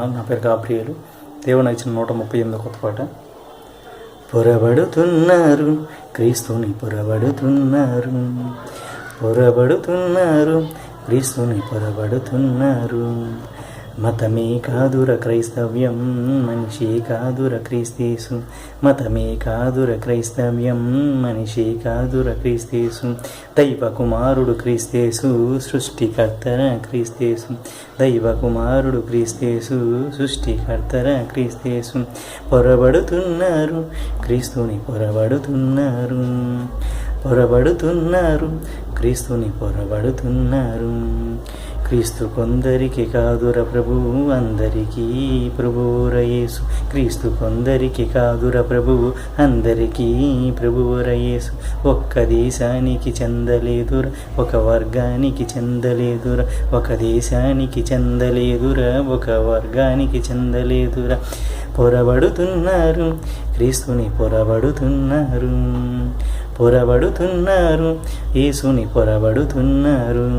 వందనాలు నా పేరు గాబ్రియలు. దేవుని ఇచ్చిన నూట ముప్పై ఎనిమిది కొత్త పాట. పొరబడుతున్నారు క్రీస్తుని పొరబడుతున్నారు. పొరబడుతున్నారు క్రీస్తుని పొరబడుతున్నారు. మతమే కాదుర క్రైస్తవ్యం మనిషి కాదుర క్రీస్తీసు. మతమే కాదుర క్రైస్తవ్యం మనిషి కాదుర క్రీస్తీసు. దైవ కుమారుడు క్రీస్తేసు సృష్టికర్తర క్రీస్తేసు. దైవ కుమారుడు క్రీస్తేసు సృష్టికర్తర క్రీస్తేసు. పొరబడుతున్నారు క్రీస్తుని పొరబడుతున్నారు. పొరబడుతున్నారు క్రీస్తుని పొరబడుతున్నారు. క్రీస్తు కొందరికి కాదుర ప్రభు అందరికీ ప్రభువురయేసు క్రీస్తు కొందరికి కాదుర ప్రభు అందరికీ ప్రభువురయేసు ఒక్క దేశానికి చెందలేదుర ఒక వర్గానికి చెందలేదుర ఒక దేశానికి చెందలేదుర ఒక వర్గానికి చెందలేదుర. పొరబడుతున్నారు క్రీస్తుని పొరబడుతున్నారు. పొరబడుతున్నారు యేసుని పొరబడుతున్నారు.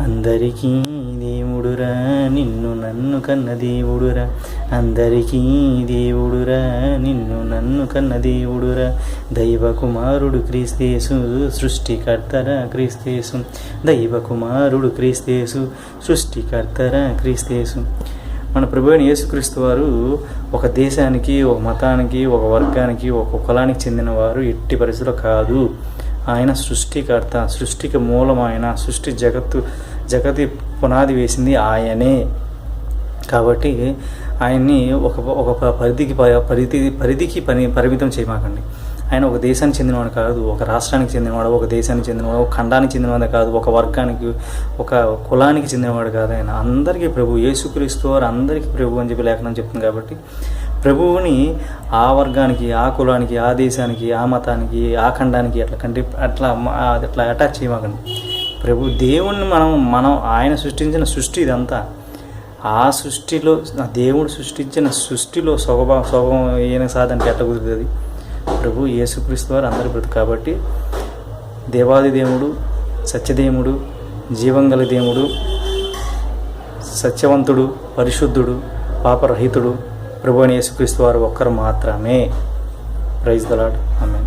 అందరికీ దేవుడురా నిన్ను నన్ను కన్న దేవుడురా. అందరికీ దేవుడురా నిన్ను నన్ను కన్న దేవుడురా. దైవ కుమారుడు క్రీస్తేసు సృష్టికర్తరా క్రీస్తేసు. దైవ కుమారుడు క్రీస్తేసు సృష్టికర్తరా క్రీస్తేసు. మన ప్రభు యేసుక్రీస్తు వారు ఒక దేశానికి ఒక మతానికి ఒక వర్గానికి ఒక కులానికి చెందిన వారు ఎట్టి పరిస్థితులు కాదు. ఆయన సృష్టికర్త సృష్టికి మూలం ఆయన సృష్టి జగత్తు జగతి పునాది వేసింది ఆయనే. కాబట్టి ఆయన్ని ఒక ఒక పరిధికి ప- పరిధి పరిధికి పని పరిమితం చేయమాకండి. ఆయన ఒక దేశానికి చెందినవాడు కాదు ఒక రాష్ట్రానికి చెందినవాడు ఒక దేశానికి చెందినవాడు ఒక ఖండానికి చెందినవాడు కాదు ఒక వర్గానికి ఒక కులానికి చెందినవాడు కాదు ఆయన. అందరికీ ప్రభు యేసుక్రీస్తు వారు అందరికీ ప్రభు అని చెప్పి లేఖనం చెప్తుంది కాబట్టి ప్రభువుని ఆ వర్గానికి ఆ కులానికి ఆ దేశానికి ఆ మతానికి ఆ ఖండానికి అట్లా కంటే అట్లా అట్లా అటాచ్ చేయమాకండి. ప్రభు దేవుణ్ణి మనం మనం ఆయన సృష్టించిన సృష్టి ఇదంతా. ఆ సృష్టిలో దేవుడు సృష్టించిన సృష్టిలో సొగభా సొగం ఈయన సాధనకి ఎట్లా కుదురుతుంది? ప్రభు యేసుక్రీస్తు వారు అందరి బ్రతుకు కాబట్టి దేవాది దేవుడు సత్యదేవుడు జీవంగల దేవుడు సత్యవంతుడు పరిశుద్ధుడు పాపరహితుడు ప్రభుని యేసుక్రీస్తు వారు ఒక్కరు మాత్రమే. ప్రైజ్ దలాడ్ ఆమె